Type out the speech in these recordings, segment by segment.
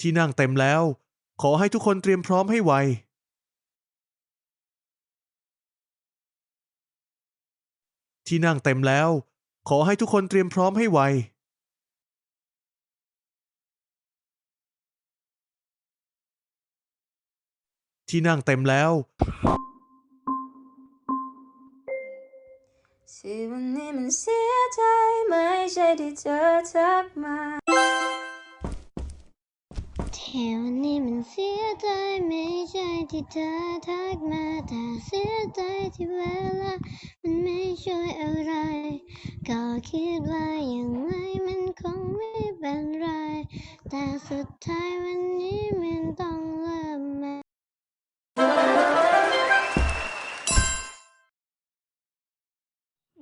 ที่นั่งเต็มแล้ว ขอให้ทุกคนเตรียมพร้อมให้ไวที่นั่งเต็มแล้ว ขอให้ทุกคนเตรียมพร้อมให้ไวที่นั่งเต็มแล้ว ที่วันนี้มันเสียใจไม่ใช่ที่เธอทักมา ที่วันนี้มันเสียใจไม่ใช่ที่เธอทักมาแต่เสียใจที่เวลา มันไม่ช่วยอะไร ก็คิดว่าอย่างไรมันคงไม่เป็นไร แต่สุดท้ายวันนี้มันต้องเริ่มใหม่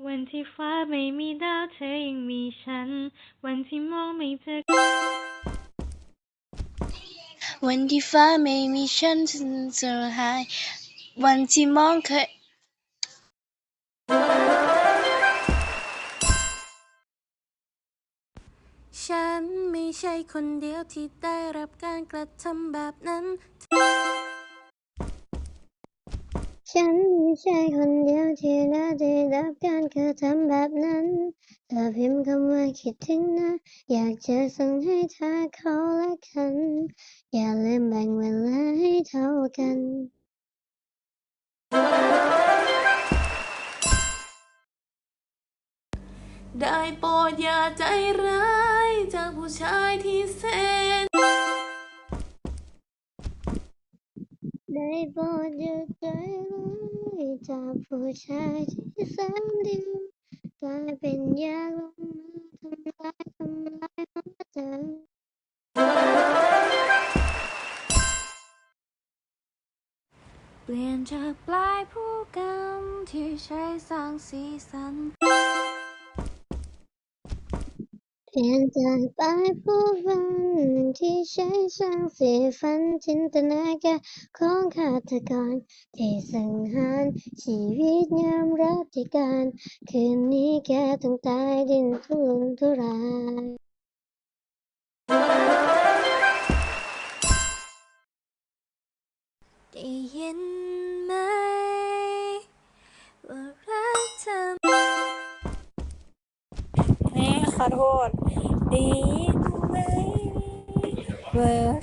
วันที่ฟ้าไม่มีดาวเธอยังมีฉัน วันที่มองไม่เจอ วันที่ฟ้าไม่มีฉันฉันจะหาย วันที่มองเคยฉันไม่ใช่คนเดียวที่ได้รับการกระทำแบบนั้น ฉันไม่ใช่คนเดียวที่ได้ได้รับการกระทำแบบนั้นเธอพิมพ์คำว่าคิดถึงนะ อยากจะส่งให้เธอเขาและกัน อย่าลืมแบ่งเวลาให้เท่ากันได้โปรดอย่าใจร้ายจากผู้ชายที่แสน ได้โปรดอย่าใจร้ายจากผู้ชายที่แสนดีกลายเป็นยาลงมือทำร้ายทำร้ายหัวใจเปลี่ยนจากปลายผู้กำที่ใช้สร้างสีสัน เปลี่ยนจากปลายผู้ฟันที่ใช้สร้างเสีฟันจินตนาการของฆาตกรที่สังหารชีวิตยามรัติการ คืนนี้แกต้องตายดินทุรนทุรายได้ยินไหมว่ารักเธอ อโทษด้ยินไหมเว่ารั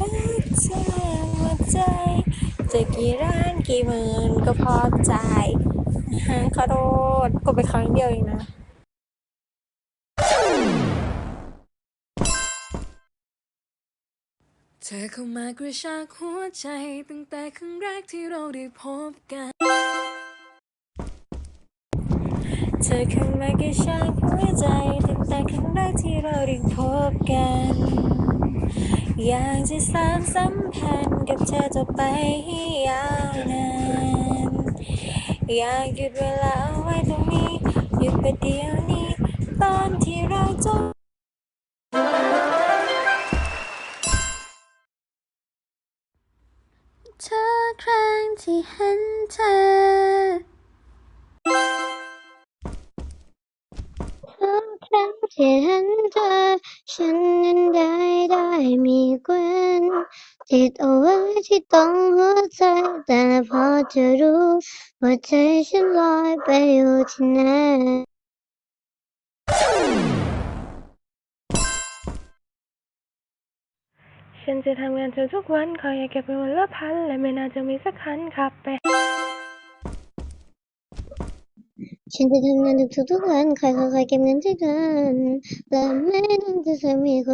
กเธอหัวใจ จะกี่ร้านกี่หมื่นก็พอจ่ายฮะขอโทษกดไปครั้งเดียวเองนะเธอเข้ามากระชากหัวใจ ตั้งแต่ครั้งแรกที่เราได้พบกัน เธอเข้ามากระชากหัวใจตั้งแต่ครั้งแรกที่เราได้พบกัน อยากจะสานสัมพันธ์กับเธอต่อไปให้ยาวนานอยากหยุดเวลาไว้ตรงนี้หยุดไปเดี๋ยวนี้ ตอนที่เราจบเธอครั้งที่เห็นเธอ ครั้งที่เห็นเธอ ฉันนั้นได้ได้มีแกวนติดเอาไว้ที่ตรงหัวใจ แต่พอจะรู้ว่าใจฉันลอยไปอยู่ที่ไหนฉันจะทำงานจนทุกวันขออย่าเก็บเป็นวันละพัน และไม่น่าจะมีสักคันขับไป ฉันจะทำงานทุกทุกวันคอยคอยๆเก็บเงินทุกเดือนและไม่ต้องจะจะมีค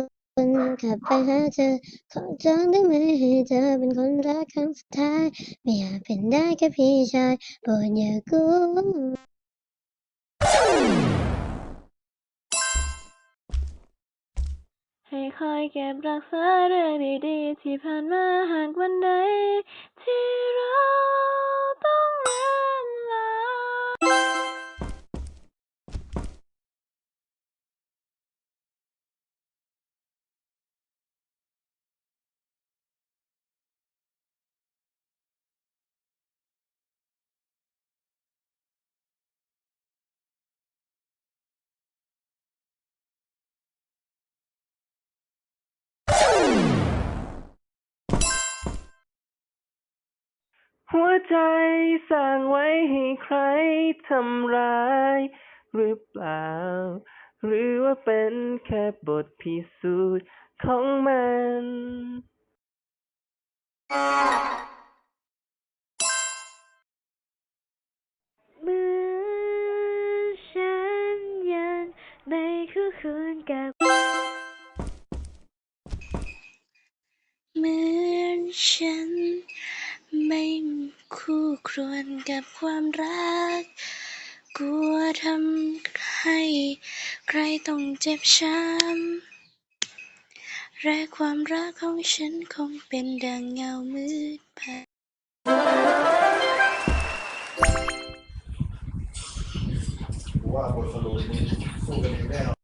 นขับไปหาเธอ ขอจองได้ไหมให้เธอเป็นคนรักครั้งสุดท้าย ไม่อยากเป็นได้แค่พี่ชายโปรดอย่ากลัวให้คอยเก็บรักษาเรื่องดีๆที่ผ่านมาหากวันใดที่เราต้อง หัวใจสร้างไว้ให้ใครทำร้าย หรือเปล่า หรือว่าเป็นแค่บทพิสูจน์ของมันเหมือนฉันยังไม่คู่ควรกับเหมือนฉันไม่คู่ค รวนกับความรัก กลัวทำให้ใครต้องเจ็บช้ำและความรักของฉันคงเป็นดังเงามืดไปว่าบทสรุปนี้สู้กันเองแน่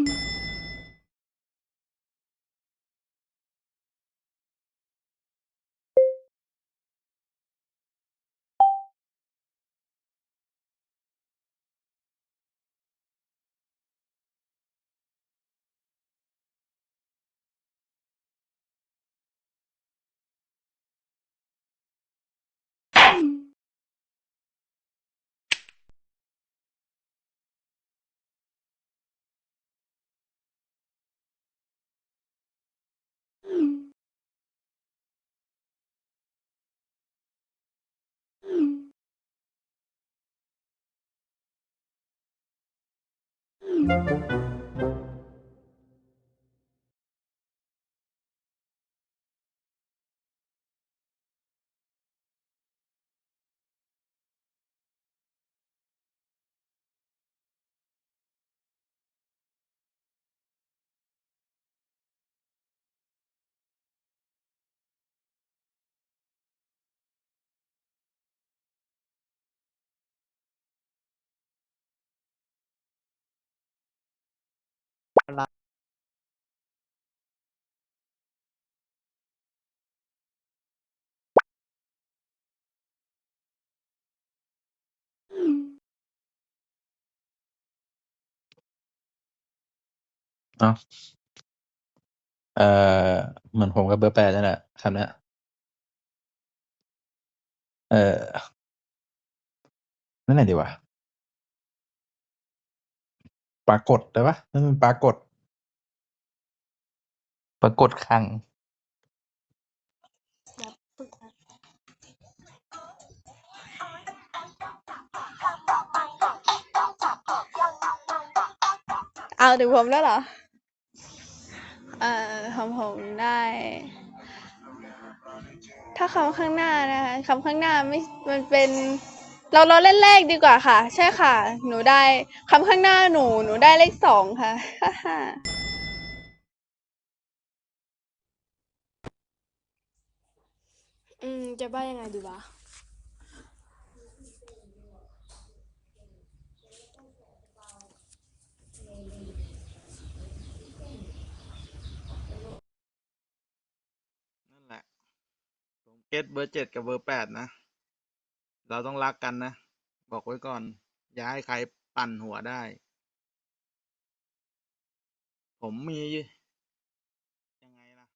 น อ เอ้าเอ่อ เหมือนผมกับเบอร์แปดนั่นแหละคำเนี้ย เออ นั่นไหนดีวะ ปรากฏได้ปะนั่นมันปรากฏ ปรากฏคัง เอาถึงผมแล้วเหรอ เอ่อของผมได้ ถ้าคำข้างหน้านะคะคำข้างหน้าไม่มันเป็น เราเราเล่นเลขดีกว่าค่ะ ใช่ค่ะ หนูได้คำข้างหน้าหนูหนูได้เลขสองค่ะอืม จะบ้ายังไงดีวะ นั่นแหละผม เก็ตเบอร์เจ็ดกับเบอร์แปดนะ เราต้องรักกันนะ บอกไว้ก่อน อย่าให้ใครปั่นหัวได้ ผมมียังไงล่ะ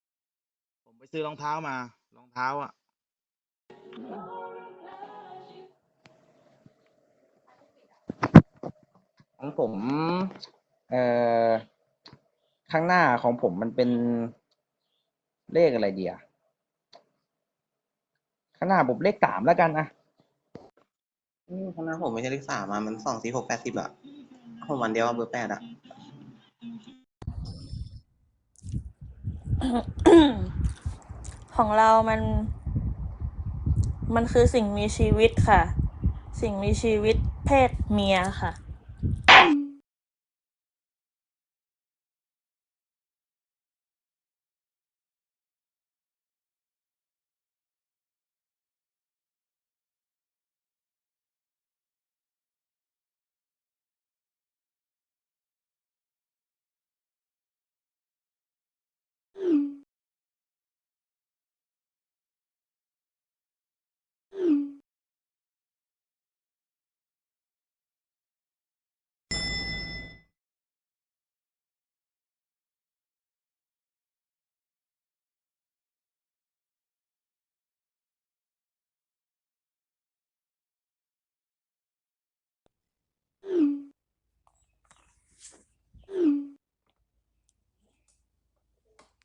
ผมไปซื้อรองเท้ามารองเท้าอะ ของผม เอ่อ ข้างหน้าของผมมันเป็นเลขอะไรเดียข้างหน้าผมเลขสามแล้วกันอะอืมคณะผมไม่ใช่เลขสามอะมันสองสี่หกแปดสิบอะผมวันเดียวอะเบอร์แปดอะ ของเรามัน มันคือสิ่งมีชีวิตค่ะ สิ่งมีชีวิตเพศเมียค่ะ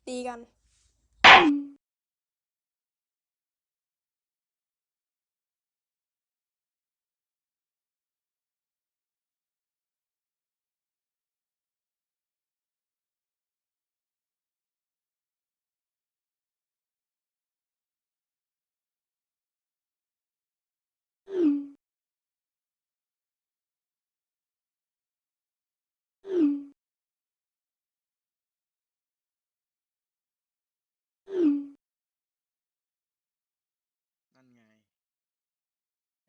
ตีกัน นั่นไง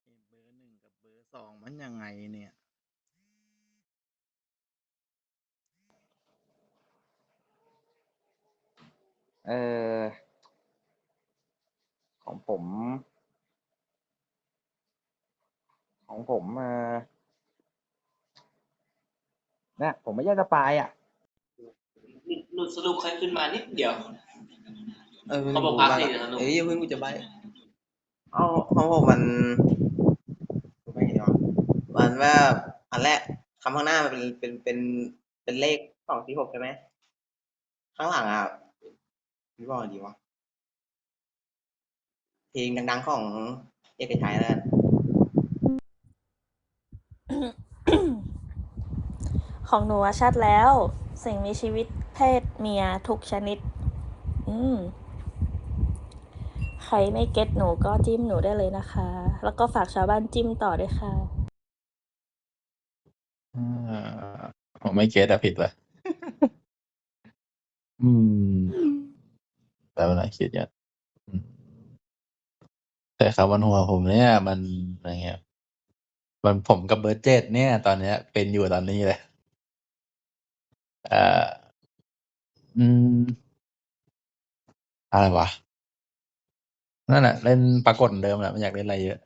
ไอ้เบอร์หนึ่งกับเบอร์สองมันยังไงเนี่ย เออ ของผม ของผมเออเนี่ยผมไม่ใช่สปายอะ หลุดสรุปใครขึ้นมานิดเดียว เออเขาบอกพักสิเดี๋เดี๋ยวสนุก เอ้ยอย่าเพิ่งกูจะใบเอาของผมมันไม่ไงดีวะมันว่าอันแรกคำข้างหน้ามันเป็นเป็นเป็นเป็นเลขสองสี่หกใช่ไหมข้างหลังอะพี่บอกดีวะเพลงดังๆของเอกชัยแล้วกันของหนูอะชัดแล้ว สิ่งมีชีวิตเพศเมียทุกชนิด อืมใค รไม่เก็ตหนูก็จิ้มหนูได้เลยนะคะ แล้วก็ฝากชาวบ้านจิ้มต่อด้วยค่ะ อ่าผมไม่เก็ตอะผิดเลยอืม แต่เวลาคิดเนี่ยอืมแต่คำวันหัวผมเนี่ย มันอะไรเงี้ยมันผมกับเบอร์เจ็ดเนี่ย ตอนเนี้ย เป็นอยู่ตอนนี้เลยเอ่ออืม อะไรวะ นั่นแหละเล่นปรากฏเหมือนเดิมแหละไม่อยากเล่นอะไรเยอะ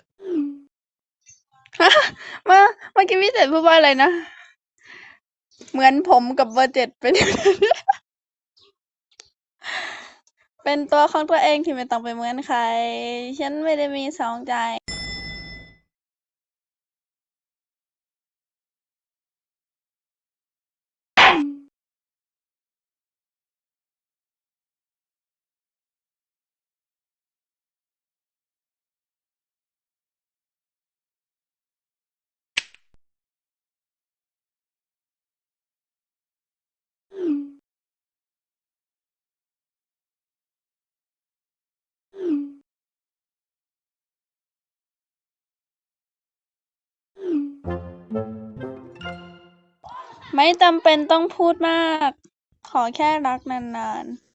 เมื่อเมื่อกี้พี่เจ็ดพูดว่าอะไรนะ เหมือนผมกับเบอร์เจ็ดเป็น เป็นตัวของตัวเองที่ไม่ต้องไปเหมือนใคร ฉันไม่ได้มีสองใจ ไม่จำเป็นต้องพูดมาก ขอแค่รักนานๆ